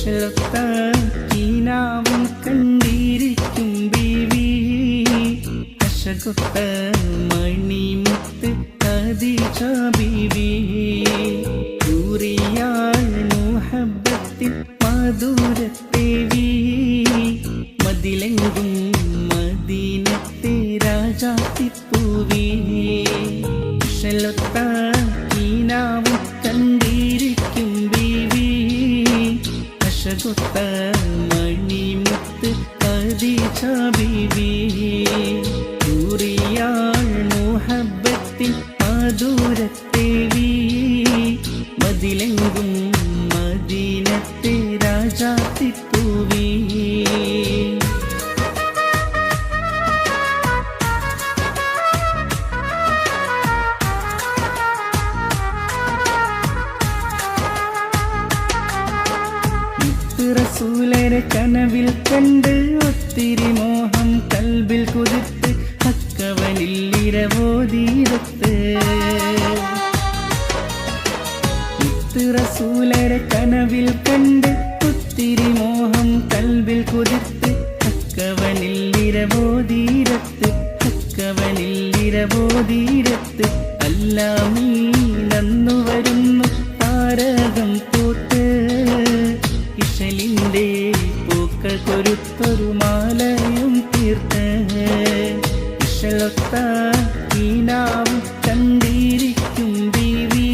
ഇഷലൊത്ത കീനാവും കണ്ടിരിക്കും ബീവി അശകൊത്ത മണിമുത്ത് കദീജ ബീവി ൂറിയാൾ മുഹബത്തിൽ മധുരത്തേവി മതിലെങ്കും മദീനത്തെ രാജാത്തിപ്പൂവി. ഇഷലൊത്ത അശകൊത്ത മണിമുത്ത് കദീജ ബീവി ൂറിയാൾ മുഹബത്തിൽ മധുരത്തേവി മതിലെങ്കും മദീനത്തെ രാജാത്തിപ്പൂവി. റസൂലരെ കനവിൽ കണ്ട് ഒത്തിരി മോഹം കൽബിൽ കുതിർത്ത് അക്കവനിൽ റസൂലരെ കനവിൽ കണ്ട് ഒത്തിരി മോഹം കൽബിൽ കുതിർത്ത് അക്കവനിൽ ഇരവോതീരത്ത് അല്ലാമീ നന്നു വരുന്നു ഇശലിന്റെ പൂക്കൾ കൊരുത്തൊരു മാലയും തീർത്ത് ഇശലൊത്ത ഈനാം കണ്ടിരിക്കും ദേവി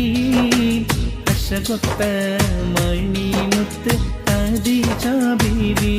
അശകൊത്ത മണിമുത്ത് കതിജ ബീവി.